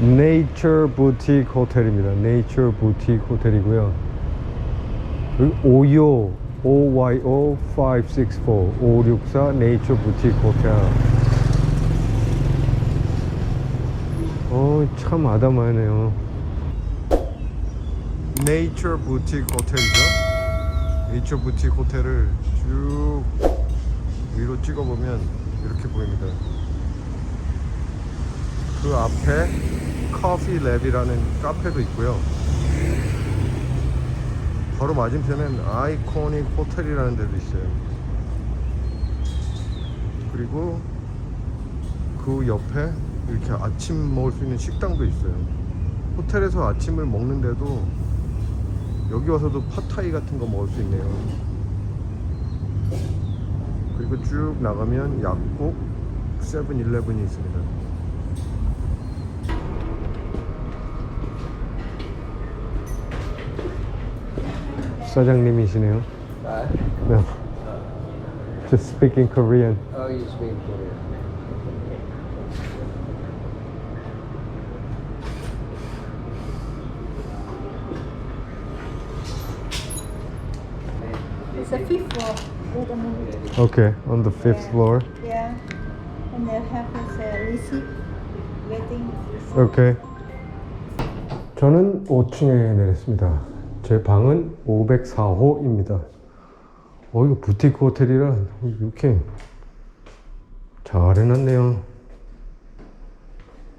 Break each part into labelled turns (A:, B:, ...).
A: 네이처 부티크 호텔입니다. 네이처 부티크 호텔이고요. 오요 OYO 564 564 네이처 부티크 호텔. 어, 참 아담하네요. 네이처 부티크 호텔이죠. 네이처 부티크 호텔을 쭉 위로 찍어 보면 이렇게 보입니다. 그 앞에 커피 랩이라는 카페도 있고요. 바로 맞은편엔 아이코닉 호텔이라는 데도 있어요. 그리고 그 옆에 이렇게 아침 먹을 수 있는 식당도 있어요. 호텔에서 아침을 먹는데도 여기 와서도 팟타이 같은 거 먹을 수 있네요. 그리고 쭉 나가면 약국 세븐일레븐이 있습니다. 사장님이시네요.
B: Uh,
A: No. Just speaking Korean.
B: oh, you speak Korean.
C: It's a fifth floor.
A: Okay, on the fifth floor.
C: Yeah. And they have this uh, receipt waiting.
A: 오케이. 저는 5층에 내렸습니다. 제 방은 504호입니다. 어, 이거 부티크 호텔이라 이렇게 잘 해놨네요.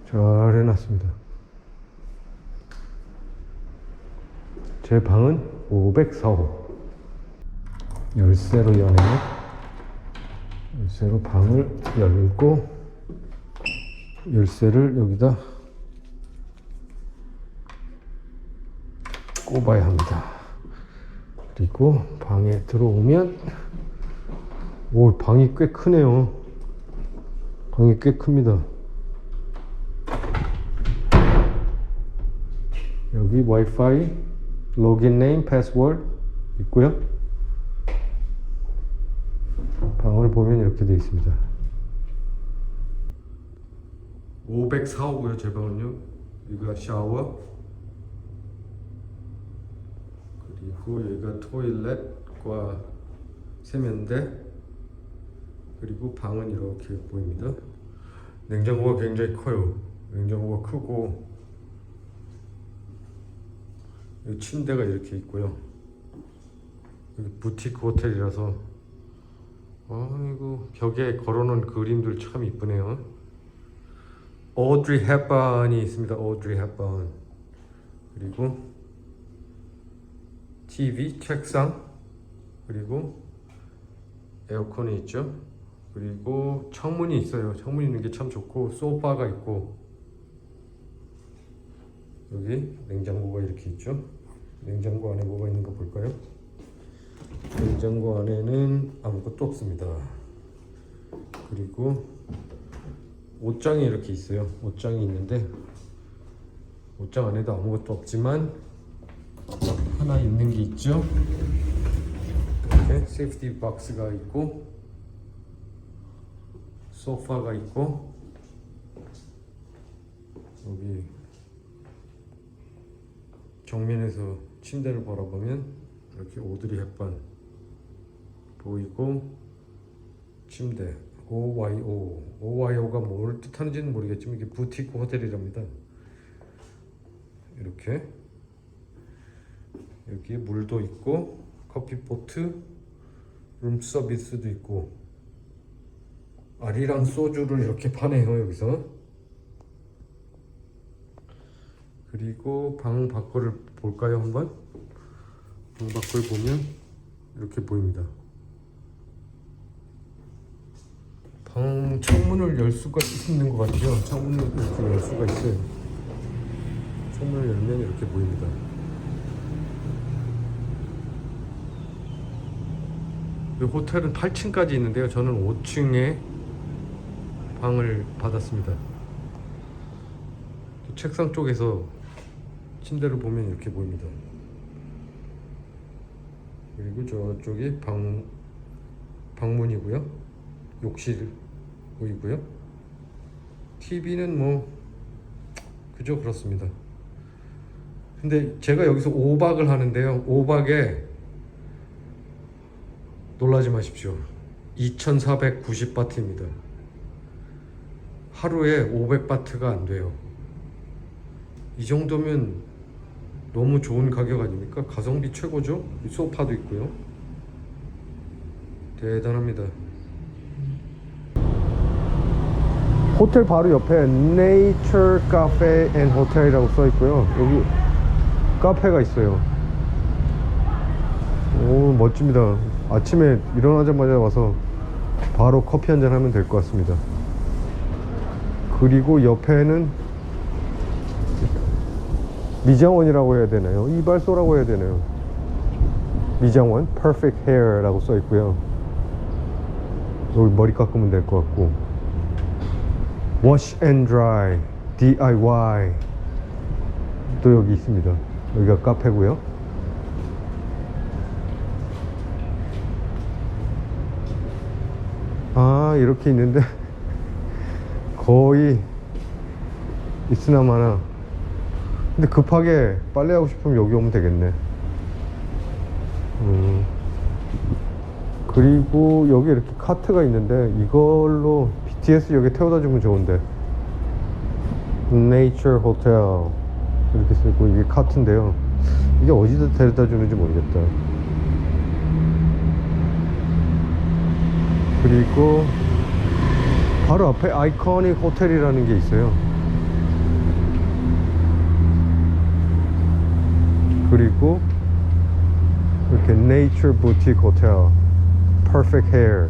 A: 잘 해놨습니다. 제 방은 504호. 열쇠로 여네요. 열쇠로 방을 열고 열쇠를 여기다 꼽아야 합니다. 그리고 방에 들어오면 오 방이 꽤 크네요. 방이 꽤 큽니다. 여기 와이파이 로긴 네임 패스워드 있고요. 방을 보면 이렇게 되어 있습니다. 504호고요. 제 방은요. 여기가 샤워. 그리고 여기가 토일렛과 세면대. 그리고 방은 이렇게 보입니다. 냉장고가 굉장히 커요. 냉장고가 크고 침대가 이렇게 있고요. 여기 부티크 호텔이라서 아이고 벽에 걸어놓은 그림들 참 이쁘네요. 오드리 헵번이 있습니다. 오드리 헵번 그리고 TV 책상 그리고 에어컨이 있죠. 그리고 창문이 있어요. 창문 있는 게 참 좋고 소파가 있고 여기 냉장고가 이렇게 있죠. 냉장고 안에 뭐가 있는가 볼까요? 냉장고 안에는 아무것도 없습니다. 그리고 옷장이 이렇게 있어요. 옷장이 있는데 옷장 안에도 아무것도 없지만 하나 있는 게 있죠. 이렇게 세이프티 박스가 있고 소파가 있고 여기 정면에서 침대를 바라보면 이렇게 오드리 햇반 보이고 침대 OYO OYO가 뭘 뜻하는지는 모르겠지만 이게 부티크 호텔이랍니다. 이렇게 여기에 물도 있고 커피포트 룸 서비스도 있고 아리랑 소주를 이렇게 파네요 여기서 그리고 방 밖을 볼까요 한번 방 밖을 보면 이렇게 보입니다 방 창문을 열 수가 있는 것 같아요. 창문을 이렇게 열 수가 있어요. 창문을 열면 이렇게 보입니다. 호텔은 8층까지 있는데요. 저는 5층에 방을 받았습니다. 또 책상 쪽에서 침대를 보면 이렇게 보입니다. 그리고 저쪽이 방 방문이고요. 욕실 보이고요. TV는 뭐 그죠? 그렇습니다. 근데 제가 여기서 5박을 하는데요. 5박에 놀라지 마십시오. 2,490바트입니다. 하루에 500바트가 안 돼요. 이 정도면 너무 좋은 가격 아닙니까? 가성비 최고죠? 이 소파도 있고요. 대단합니다. 호텔 바로 옆에 Nature Cafe Hotel이라고 써 있고요. 여기 카페가 있어요. 오 멋집니다. 아침에 일어나자마자 와서 바로 커피 한 잔 하면 될 것 같습니다. 그리고 옆에는 미장원이라고 해야 되나요? 이발소라고 해야 되나요? 미장원 Perfect Hair라고 써 있고요. 여기 머리 깎으면 될 것 같고 Wash and Dry DIY 또 여기 있습니다. 여기가 카페고요. 아 이렇게 있는데 거의 있으나 마나. 근데 급하게 빨래하고 싶으면 여기 오면 되겠네. 음. 그리고 여기 이렇게 카트가 있는데 이걸로 BTS 여기 태워다 주면 좋은데. Nature Hotel. 이렇게 쓰고 이게 카트인데요. 이게 어디다 데려다 주는지 모르겠다 그리고 바로 앞에 아이코닉 호텔이라는 게 있어요. 그리고 이렇게 Nature Boutique Hotel Perfect Hair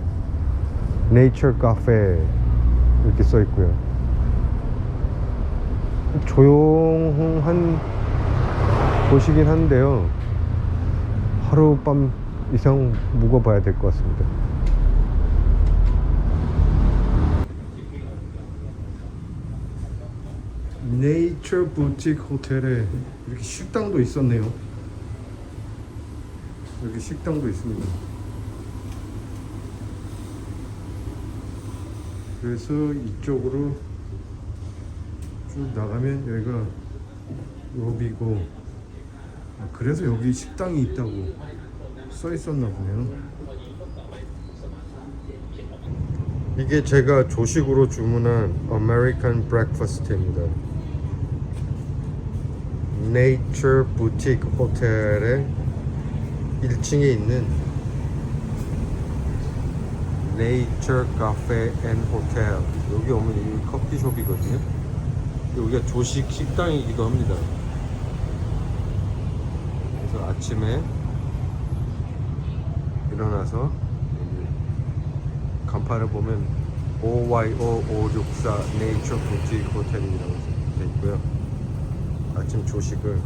A: Nature Cafe 이렇게 써 있고요. 조용한 곳이긴 한데요. 하룻밤 이상 묵어봐야 될 것 같습니다 네이처 부틱 호텔에 이렇게 식당도 있었네요. 여기 식당도 있습니다. 그래서 이쪽으로 쭉 나가면 여기가 로비고 아, 그래서 여기 식당이 있다고 써 있었나 보네요. 이게 제가 조식으로 주문한 아메리칸 브렉퍼스트입니다. 네이처 부틱 호텔의 1층에 있는 네이처 카페 앤 호텔 여기 오면 이 커피숍이거든요. 여기가 조식 식당이기도 합니다. 그래서 아침에 일어나서 간판을 보면 OYO564 네이처 부틱 호텔이라고 돼 있고요. 아침 조식을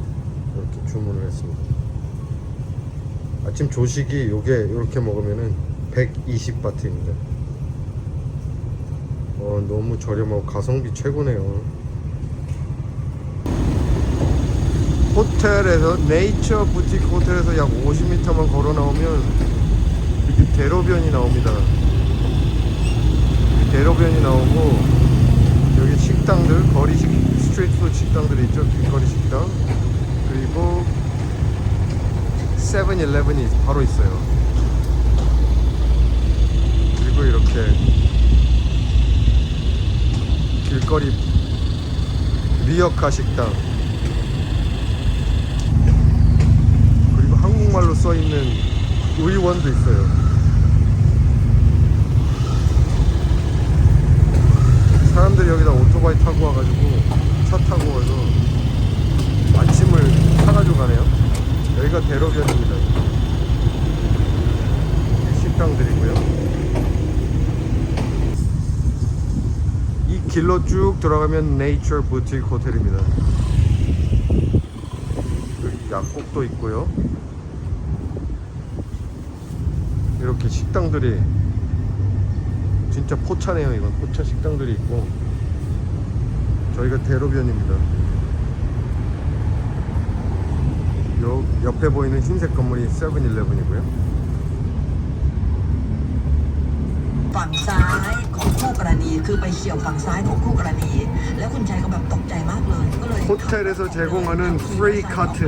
A: 이렇게 주문을 했습니다. 아침 조식이 요게 이렇게 먹으면은 120바트입니다. 어, 너무 저렴하고 가성비 최고네요. 호텔에서 네이처 부틱 호텔에서 약 50m만 걸어 나오면 이렇게 대로변이 나옵니다. 대로변이 나오고 여기 식당들 거리 식 스트리트 푸드 식당들이 있죠. 길거리 식당. 그리고 세븐일레븐이 바로 있어요. 그리고 이렇게 길거리 리어카 식당. 그리고 한국말로 써있는 의원도 있어요. 사람들이 여기다 오토바이 타고 와가지고 차 타고 와서 아침을 사가지고 가네요. 여기가 대로변입니다. 식당들이고요. 이 길로 쭉 들어가면 네이처 부틱 호텔입니다. 여기 약국도 있고요. 이렇게 식당들이 진짜 포차네요 이건 포차 식당들이 있고 저희가 대로변입니다 요 옆에 보이는 흰색 건물이 세븐일레븐이고요
B: ฝั่งซ้ายของคู่กรณีคือไปเฉียวฝั่งซ้ายของคู่กรณี แล้วคุณชัยก็แบบตกใจมากเลย ก็เลย
A: 호텔에서 제공하는 프리 카트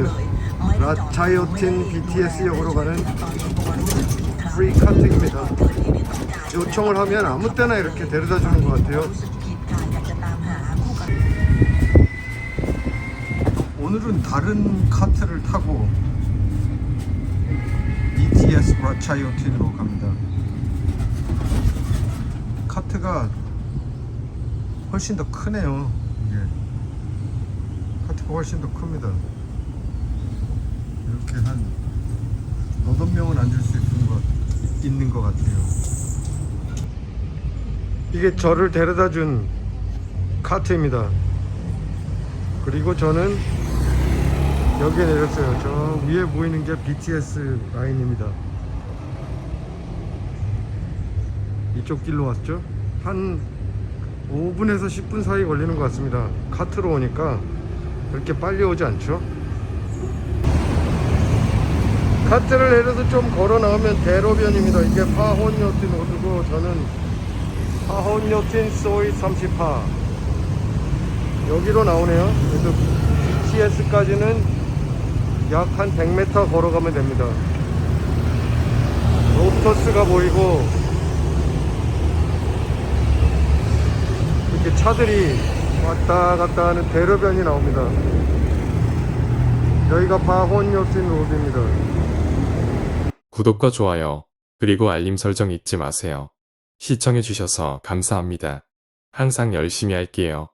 A: 라차요틴 BTS역으로 가는 프리 카트입니다. 요청을 하면 아무 때나 이렇게 데려다 주는 것 같아요. 오늘은 다른 카트를 타고 BTS 라차요틴으로 갑니다. 카트가 훨씬 더 크네요. 이게 카트가 훨씬 더 큽니다. 이렇게 한 여덟 명은 앉을 수 있는 것, 있는 것 같아요. 이게 저를 데려다 준 카트입니다. 그리고 저는 여기에 내렸어요. 저 위에 보이는 게 BTS 라인입니다. 이쪽 길로 왔죠? 한 5분에서 10분 사이 걸리는 것 같습니다. 카트로 오니까 그렇게 빨리 오지 않죠? 카트를 내려서 좀 걸어 나오면 대로변입니다. 이게 파혼요틴 호수고 저는 파혼요틴 소이 30파 여기로 나오네요. 그래서 BTS까지는 약 한 100m 걸어가면 됩니다. 로터스가 보이고 이렇게 차들이 왔다 갔다 하는 대로변이 나옵니다. 여기가 파혼요틴 로드입니다.
D: 구독과 좋아요, 그리고 알림 설정 잊지 마세요. 시청해주셔서 감사합니다. 항상 열심히 할게요.